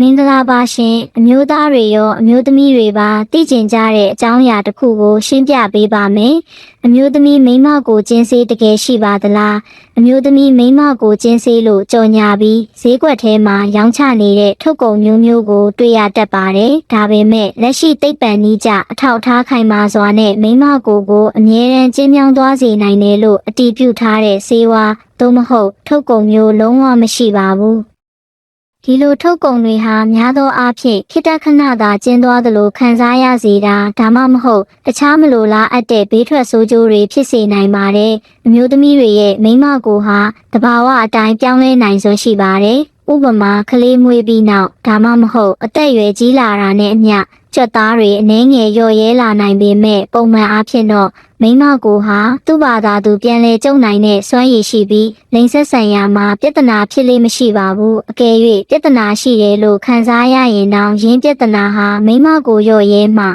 မင်္ဂလာပါရှင်အမျိုးသားတွေရောအမျိုးသမီးတွေပါသိကျင်ကြတဲ့အကြောင်းအရာတစ်ခုကိုရှင်းပြပေးပါမယ်အမျိုးသမီးမိန်းမကိုကျင်းစေးတကယ်ရှိပါသလားအမျိုးသမီးမိန်းမကိုကျင်းစေးလို့ကြော်ညာပြီးဈေးကွက်ထဲမှာရောင်းချနေတဲ့ထုတ်ကုန်မျိုးမျိုးကိုတွေ့ရတတ်ပါတယ်ဒါပေမဲ့လက်ရှိသိပ္ပံနည်းကျအထောက်အထားခိုင်မာစွာနဲ့မိန်းမကိုကိုအမြဲတမ်းကျင်းမြောင်းသွားစေနိုင်တယ်လို့အတည်ပြုထားတဲ့ဆေးဝါးသို့မဟုတ်ထုတ်ကုန်မျိုးလုံးဝမရှိပါဘူး ဒီလိုထုတ်ကုန်တွေဟာများသောအားဖြင့်ခိတ္တခဏသာကျင်းသွားသလိုခံစားရစေတာဒါမှမဟုတ်တခြားမလိုလားအပ်တဲ့ဘေးထွက်ဆိုးကျိုးတွေဖြစ်စေနိုင်ပါတယ်။အမျိုးသမီးတွေရဲ့မိန်းမကိုဟာတဘာဝအတိုင်းပြောင်းလဲနိုင်စွမ်းရှိပါတယ်။ဥပမာကလေးမွေးပြီးနောက်ဒါမှမဟုတ်အသက်အရွယ်ကြီးလာတာနဲ့အမျှ ကြွက်သားတွေအနှဲငယ်လျော့ရဲလာနိုင်ပေမဲ့ပုံမှန်အားဖြင့်တော့မိန်းမကိုဟာသူ့ဘာသာသူပြန်လဲကျုံနိုင်တဲ့စွမ်းရည်ရှိပြီးလိင်ဆက်ဆံရာမှာပြဿနာဖြစ်လေမရှိပါဘူးအကယ်၍ပြဿနာရှိတယ်လို့ခံစားရရင်တောင်ရင်းပြဿနာဟာမိန်းမကိုလျော့ရဲမှ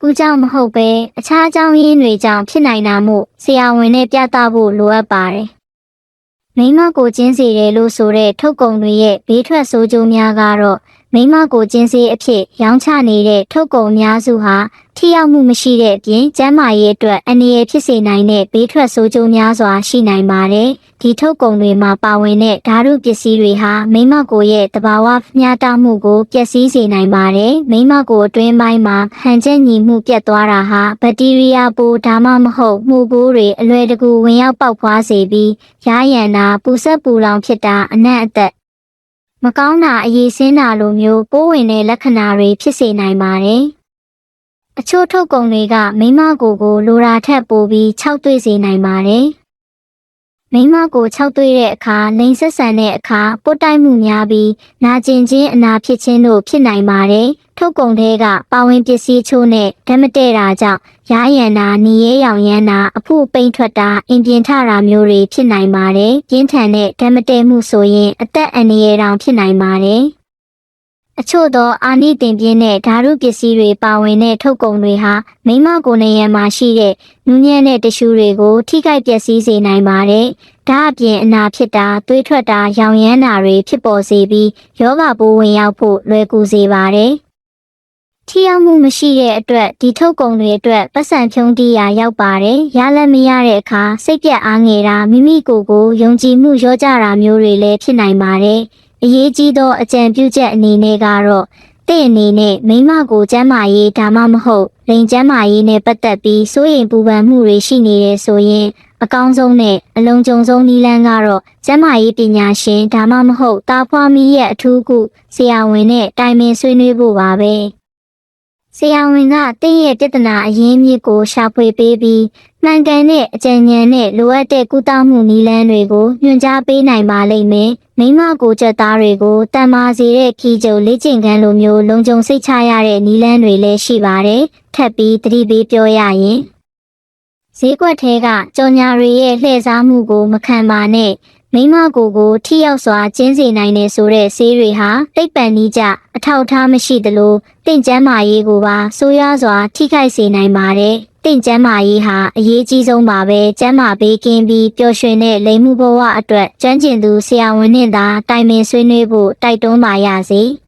ကူကြောင့်မဟုတ်ပဲအခြားအကြောင်းရင်းတွေကြောင့်ဖြစ်နိုင်တာမို့ဆရာဝန်နဲ့ပြသဖို့လိုအပ်ပါတယ်မိန်းမကိုကျင်းစေတယ်လို့ဆိုတဲ့ထုတ်ကုန်တွေရဲ့ဘေးထွက်ဆိုးကျိုးများကတော့ မိန်းမကိုကျင်းစေအဖြစ်ရောင်းချနေတဲ့ထုတ်ကုန်အများစုဟာထိရောက်မှုမရှိတဲ့အပြင်ကျန်းမာရေးအတွက်အန္တရာယ်ဖြစ်စေနိုင်တဲ့ဘေးထွက်ဆိုးကျိုးများစွာရှိနိုင်ပါတယ်။ဒီထုတ်ကုန်တွေမှာပါဝင်တဲ့ဓာတုပစ္စည်းတွေဟာမိန်းမကိုရဲ့တဘာဝမျှတမှုကိုပျက်စီးစေနိုင်ပါတယ်။မိန်းမကိုအတွင်းပိုင်းမှာဟန်ချက်ညီမှုပြတ်သွားတာဟာဘက်တီးရီးယားပိုးဒါမှမဟုတ်မှုပိုးတွေအလွယ်တကူဝင်ရောက်ပေါက်ဖွားစေပြီးရာရန်တာပူဆက်ပူလောင်ဖြစ်တာအနံ့အသက် မကောင်းတာအရေးစင်းတာလိုမျိုးပိုးဝင်တဲ့လက္ခဏာတွေဖြစ်စေနိုင်ပါတယ်။အချို့ထုတ်ကုန်တွေကမိန်းမကိုယ်ကိုလိုရာထက်ပိုပြီးခြောက်သွေ့စေနိုင်ပါတယ်။မိန်းမကိုခြောက်သွေ့တဲ့အခါလိန်ဆက်ဆန်တဲ့အခါပုတ်တိုက်မှုများပြီးနာကျင်ခြင်းအနာဖြစ်ခြင်းတို့ဖြစ်နိုင်ပါတယ်။ ထုတ်ကုန်တွေကပါဝင်ပစ္စည်းချို့နဲ့ဓာတ်မတည့်တာကြောင့်ရာရန်တာနေရဲရောင်ရမ်းတာအဖို့ပိန်ထွက်တာအင်ပြင်ထတာမျိုးတွေဖြစ်နိုင်ပါတယ်။ပြင်းထန်တဲ့ဓာတ်မတည့်မှုဆိုရင်အသက်အန္တရာယ်တောင်ဖြစ်နိုင်ပါတယ်။အချို့သောအာနိသင်ပြင်းတဲ့ဓာတုပစ္စည်းတွေပါဝင်တဲ့ထုတ်ကုန်တွေဟာမိန်းမကိုယ်နေရန်မှာရှိတဲ့နူးညံ့တဲ့တ िश ူတွေကိုထိခိုက်ပျက်စီးစေနိုင်ပါတယ်။ဒါအပြင်အနာဖြစ်တာသွေးထွက်တာရောင်ရမ်းတာတွေဖြစ်ပေါ်စေပြီးယောဂပိုးဝင်ရောက်ဖို့လွယ်ကူစေပါတယ်။ ထိရောက်မှုမရှိတဲ့အတွက်ဒီထုတ်ကုန်တွေအတွက်ပတ်စံဖြုံးတီးရာရောက်ပါတယ်။ရလက်မရတဲ့အခါစိတ်ပြက်အားငယ်တာမိမိကိုယ်ကိုယုံကြည်မှုလျော့ကျတာမျိုးတွေလည်းဖြစ်နိုင်ပါတယ်။အရေးကြီးသောအကြံပြုချက်အနေနဲ့ကတော့တင့်အနေနဲ့မိန်းမကိုကျမ်းမာရေးဒါမှမဟုတ်လိန်ကျမ်းမာရေးနဲ့ပတ်သက်ပြီးစိုးရိမ်ပူပန်မှုတွေရှိနေတယ်ဆိုရင်အကောင်းဆုံးနဲ့အလုံးကြုံဆုံးနည်းလမ်းကတော့ကျမ်းမာရေးပညာရှင်ဒါမှမဟုတ်တာဖွားမီးရဲ့အထူးကုဆရာဝန်နဲ့တိုင်ပင်ဆွေးနွေးဖို့ပါပဲ။ ဆရာဝန်ကတင့်ရဲ့ပြဿနာအရင်းမြစ်ကိုရှာဖွေပေးပြီးမှန်ကန်တဲ့အကြံဉာဏ်နဲ့လိုအပ်တဲ့ကုသမှုနည်းလမ်းတွေကိုညွှန်ကြားပေးနိုင်ပါလိမ့်မယ်။မိမကိုချက်သားတွေကိုတန်မာစေတဲ့ခီးကျုပ်လေ့ကျင့်ခန်းလိုမျိုးလုံခြုံစိတ်ချရတဲ့နည်းလမ်းတွေလည်းရှိပါတယ်။ထပ်ပြီးသတိပေးပြောရရင် ဈေးကွက်ထဲကကြော်ညာတွေရဲ့လှည့်စားမှုကိုမခံပါနဲ့။မိမကိုယ်ကိုထိရောက်စွာကျင်းစေနိုင်တယ်ဆိုတဲ့ဆေးတွေဟာတိတ်ပံနည်းကျအထောက်အထားမရှိသလိုတင့်ကျန်းမာရေးကိုပါဆိုးရွားစွာထိခိုက်စေနိုင်ပါတယ်။တင့်ကျန်းမာရေးဟာအရေးကြီးဆုံးပါပဲ။ကျန်းမာပေးကင်းပြီးပျော်ရွှင်တဲ့လိမ်မှုဘဝအတွက်ကျွမ်းကျင်သူဆရာဝန်နဲ့သာတိုင်ပင်ဆွေးနွေးဖို့တိုက်တွန်းပါရစေ။